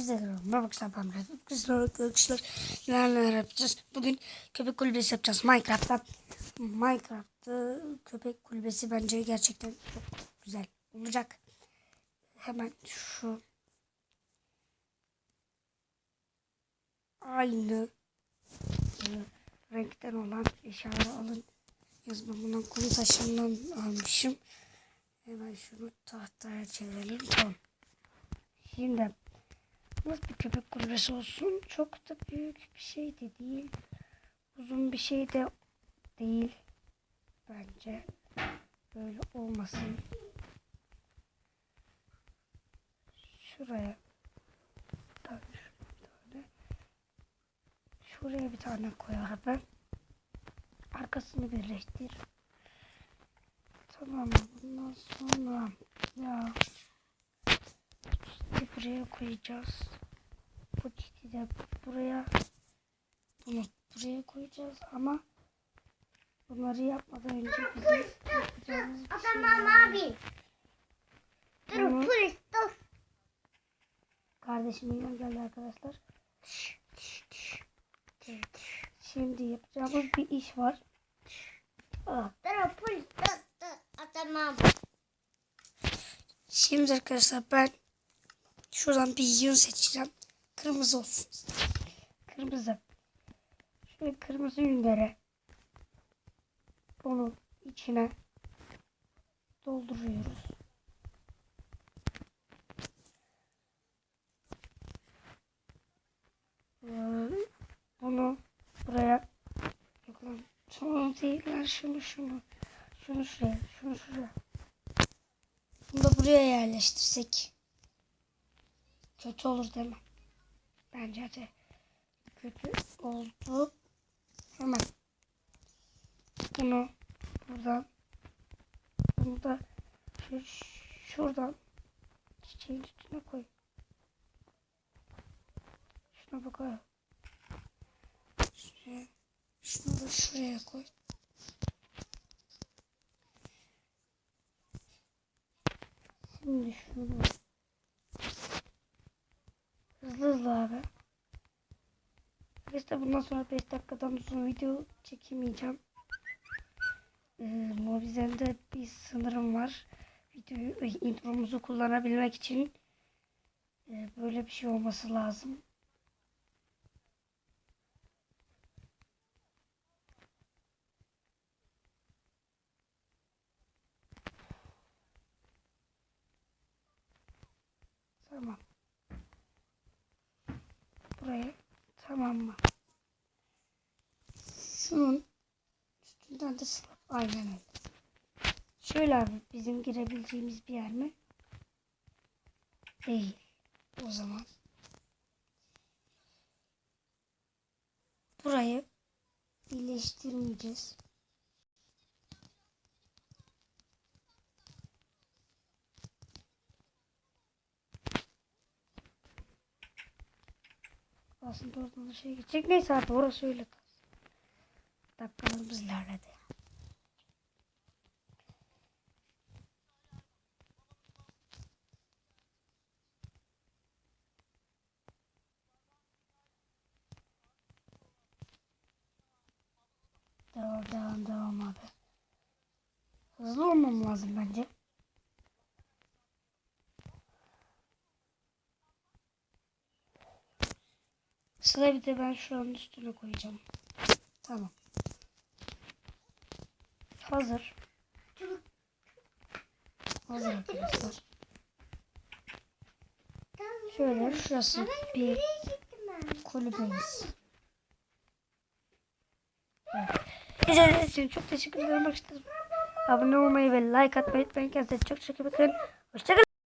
Biraz güzel arkadaşlar. Neler yapacağız? Bugün köpek kulübesi yapacağız Minecraft'tan. Minecraft'ta köpek kulübesi bence gerçekten çok güzel olacak. Hemen şu aynı renkten olan eşyaları alın. Yazmamından konu taşından almışım. Hemen şunu tahtaya çevirelim. Tamam. Şimdi nasıl bir köpek kulübesi olsun? Çok da büyük bir şey de değil. Uzun bir şey de değil. Bence böyle olmasın. Şuraya şuraya bir tane. Ben. Arkasını birleştir. Tamam bundan sonra ya çiti buraya koyacağız. Bu çiti de buraya bunu buraya koyacağız ama bunları yapmadan önce bizim yapacağımız bir şey var. abi. Dur polis dur. Kardeşim yine geldi arkadaşlar. Şimdi yapacağımız bir iş var. Ah, Dur polis dur dur. Aa, Tamam. Şimdi arkadaşlar ben şuradan bir yün seçeceğim. Kırmızı olsun. Kırmızı. Şöyle kırmızı yünlere bunu içine dolduruyoruz. Ee, Bunu buraya şunu değil lan şunu şunu şunu şuraya şunu şuraya bunu da buraya yerleştirsek kötü olur değil mi? Bence de kötü oldu. Hemen bunu buradan bunu da şu, şuradan çiçeğin üstüne koy. Şuna bakalım. Şuraya, şunu da şuraya koy. Şimdi şunu hızlı hızlı abi. İşte bundan sonra 5 dakikadan uzun video çekemeyeceğim. Ee, Mobizen'de bir sınırım var. Videoyu, intromuzu kullanabilmek için e, böyle bir şey olması lazım. Tamam. Buraya tamam mı? Şunun üstünden de. Aynen öyle. Şöyle abi bizim girebileceğimiz bir yer mi? Değil. O zaman. Burayı birleştirmeyeceğiz. Aslında oradan da şey geçecek. Neyse abi orası öyle kalsın. Dakikalarımız ilerledi. Devam devam devam abi. Hızlı olmam lazım bence. Sıra bir de ben şuranın üstüne koyacağım. Tamam. Hazır. Hazır arkadaşlar. Şöyle şurası bir kulübemiz. İzlediğiniz için çok teşekkür ederim. Abone olmayı ve like atmayı unutmayın. Kendinize çok çok iyi bakın. Hoşçakalın.